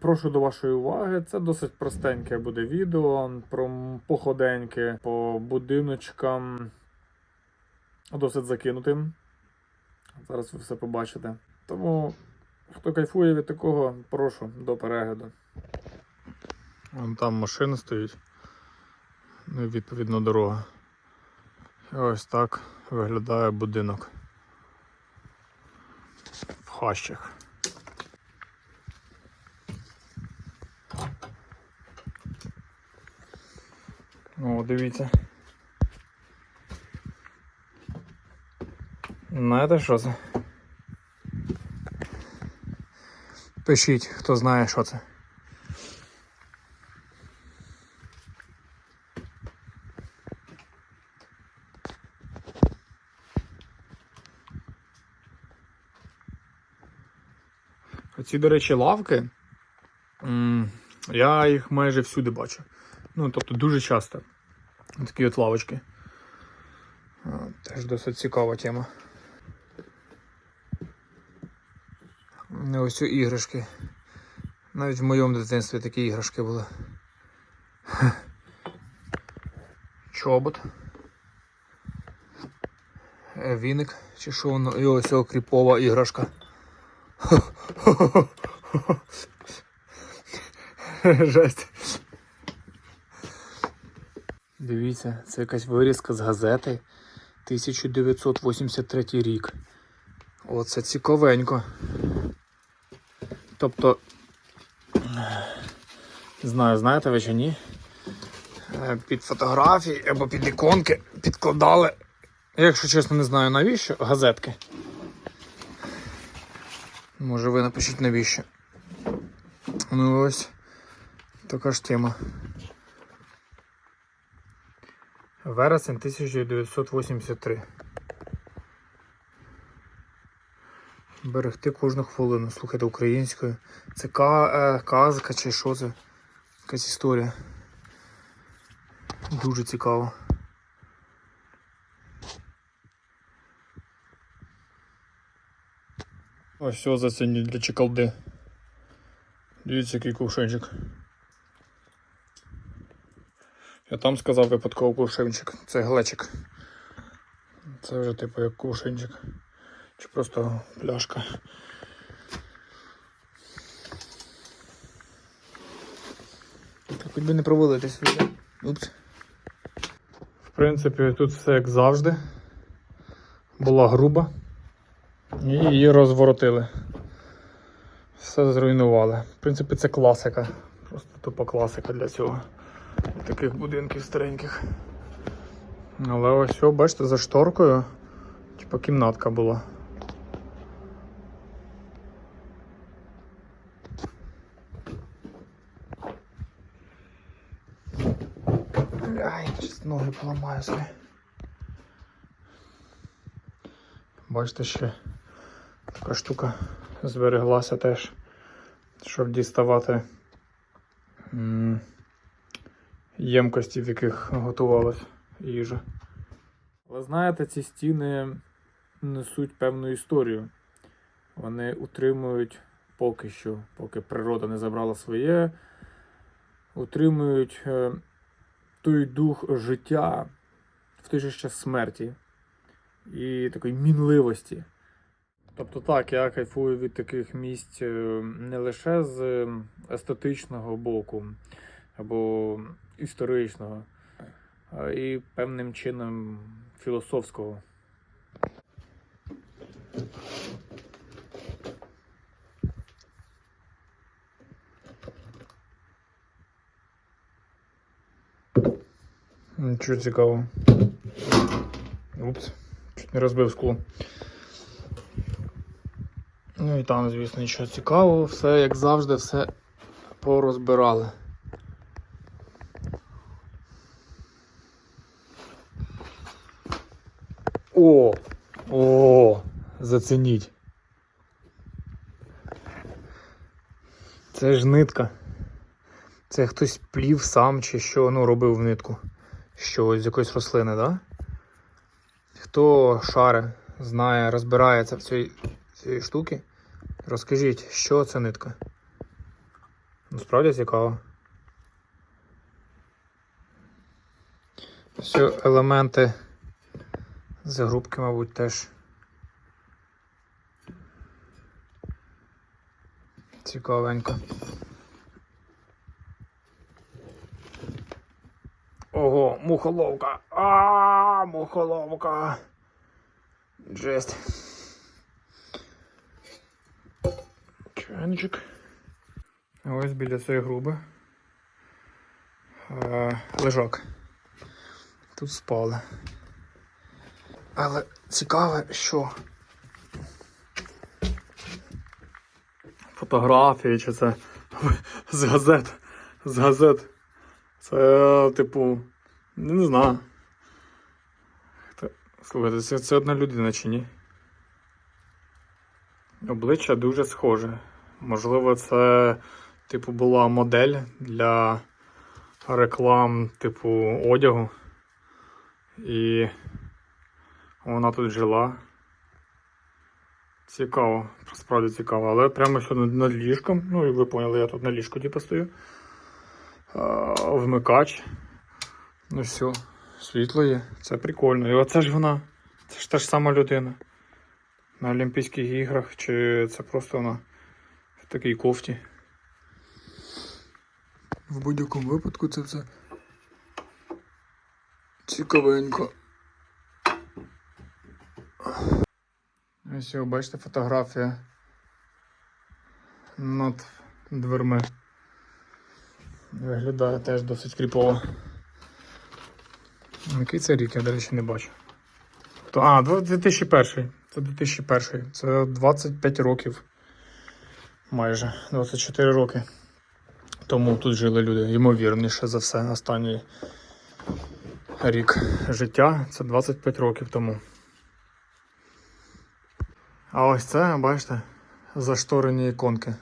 прошу до вашої уваги. Це досить простеньке буде відео про походеньки по будиночкам досить закинутим. Зараз ви все побачите. Тому, хто кайфує від такого, прошу до перегляду. Вон там машина стоїть. Ну відповідно дорога. І ось так виглядає будинок. В хащах. О, дивіться. Знаєте, що це? Пишіть, хто знає, що це. Оці, до речі, лавки. Я їх майже всюди бачу. Ну, тобто дуже часто. Такі от лавочки. Теж досить цікава тема. Ось іграшки. Навіть в моєму дитинстві такі іграшки були. Чобот. Е, Віник, чи що воно. І ось о, кріпова іграшка. Жесть. Дивіться, це якась вирізка з газети 1983 рік. Оце цікавенько. Тобто, не знаю, знаєте ви чи ні? Е, Під фотографії або під іконки підкладали, якщо чесно, не знаю навіщо, газетки. Може ви напишіть навіщо. Ну ось така ж тема. Вересень 1983. Берегти кожну хвилину. Слухайте українською. Це е, казка чи що це? Якась історія. Дуже цікаво. Ось все зацінюють для чекалди. Дивіться, який кувшинчик. Я там сказав випадково кувшинчик. Це глечик. Це вже типу як кувшинчик. Чи просто пляшка. Хоч би не провалитись. Упс. В принципі, тут все як завжди. Була груба. І її розворотили. Все зруйнували. В принципі, це класика. Просто тупо класика для цього. Таких будинків стареньких. Але ось, о, бачите, за шторкою, типа кімнатка була. Ай, щас ноги поламаю собі. Бачите, ще така штука збереглася теж, щоб діставати ємкості, в яких готувалась їжа. Ви знаєте, ці стіни несуть певну історію. Вони утримують поки що, поки природа не забрала своє, утримують е, той дух життя, в той же час смерті і такої мінливості. Тобто так, я кайфую від таких місць е, не лише з естетичного боку або історичного, і певним чином філософського. Нічого цікавого. Упс, чуть не розбив скло. Ну і там, звісно, нічого цікавого, все як завжди, все порозбирали. О! О! Зацініть. Це ж нитка. Це хтось плів сам чи що, ну, робив в нитку. Що з якоїсь рослини, да? Хто шаре, знає, розбирається в цій, цій штуці, розкажіть, що це нитка? Справді цікаво. Все елементи загрубки, мабуть, теж. Цікавенько. Ого, мухоловка. А, мухоловка. Жесть. Чайничок. А Ось біля цієї груби. Е, лежак. Тут спали. Але цікаве, що фотографії, чи це з газет. З газет. Це, типу, не знаю. Слухайте, це, це одна людина чи ні? Обличчя дуже схоже. Можливо, це, типу, була модель для реклам, типу, одягу. І вона тут жила. Цікаво, справді цікаво. Але прямо що над, ліжком, ну і ви поняли, я тут на ліжку типу стою. А, вмикач. Ну все, світло є. Це прикольно. І оце ж вона. Це ж та ж сама людина. На Олімпійських іграх, чи це просто вона в такій кофті. В будь-якому випадку це все цікавенько. Ось, о, бачите, фотографія над дверми. Виглядає теж досить кріпово. Який це рік, я, до речі, не бачу. То, а, 2001. Це 2001. Це 25 років. Майже 24 роки. Тому тут жили люди. Ймовірніше за все. Останній рік життя це 25 років тому. А ось це, бачите, зашторені іконки.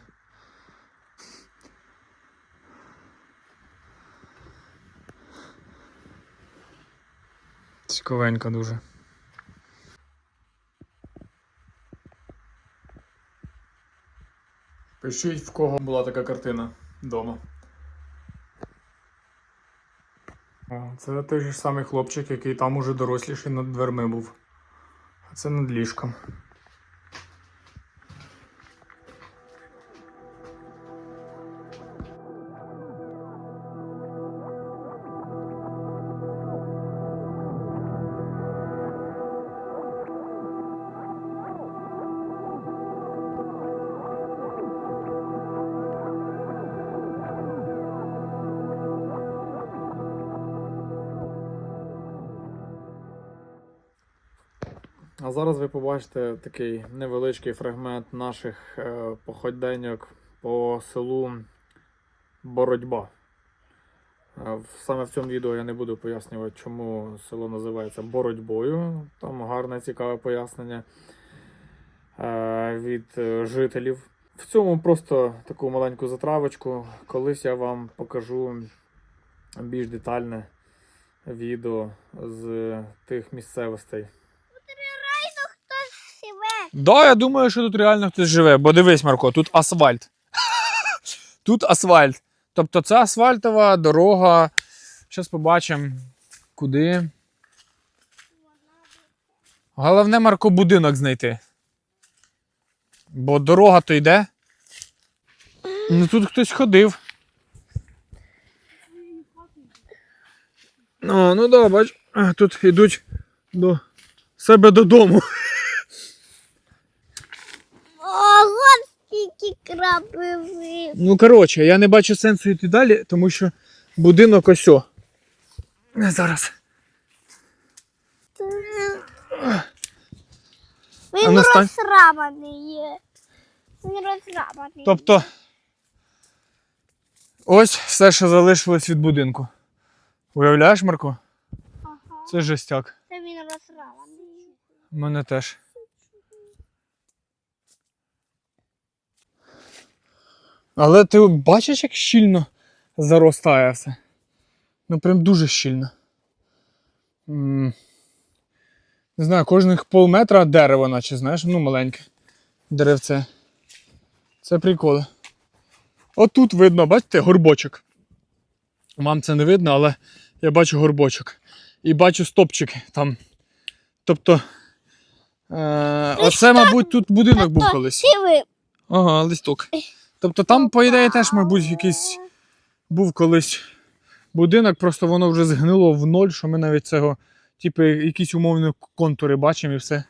Цікавенько дуже. Пишіть, в кого була така картина вдома. Це той же самий хлопчик, який там уже доросліший над дверми був. А це над ліжком. А зараз ви побачите такий невеличкий фрагмент наших е, походеньок по селу Боротьба. Е, Саме в цьому відео я не буду пояснювати, чому село називається Боротьбою. Там гарне цікаве пояснення е, від жителів. В цьому просто таку маленьку затравочку. Колись я вам покажу більш детальне відео з тих місцевостей. Да, я думаю, що тут реально хтось живе, бо дивись, Марко, тут асфальт. тут асфальт. Тобто це асфальтова дорога. Зараз побачимо, куди. Головне, Марко, будинок знайти. Бо дорога то йде. Ну тут хтось ходив. О, ну да, бач, тут йдуть до себе додому. Ого, скільки крапивів. Ну, коротше, я не бачу сенсу йти далі, тому що будинок ось. о. Зараз. Він ну, стань. є. Він розсраманий. Тобто. Ось все, що залишилось від будинку. Уявляєш, Марко? Ага. Це жестяк. Це він розсраманий. У мене теж. Але ти бачиш, як щільно заростає все. Ну прям дуже щільно. Не знаю, кожних полметра дерево, наче, знаєш, ну маленьке деревце. Це прикол. Отут видно, бачите, горбочок. Вам це не видно, але я бачу горбочок. І бачу стопчики там. Тобто. Е, оце, мабуть, тут будинок був колись. Ага, листок. Тобто там, по ідеї, теж, мабуть, якийсь був колись будинок, просто воно вже згнило в ноль, що ми навіть цього, типу, якісь умовні контури бачимо і все.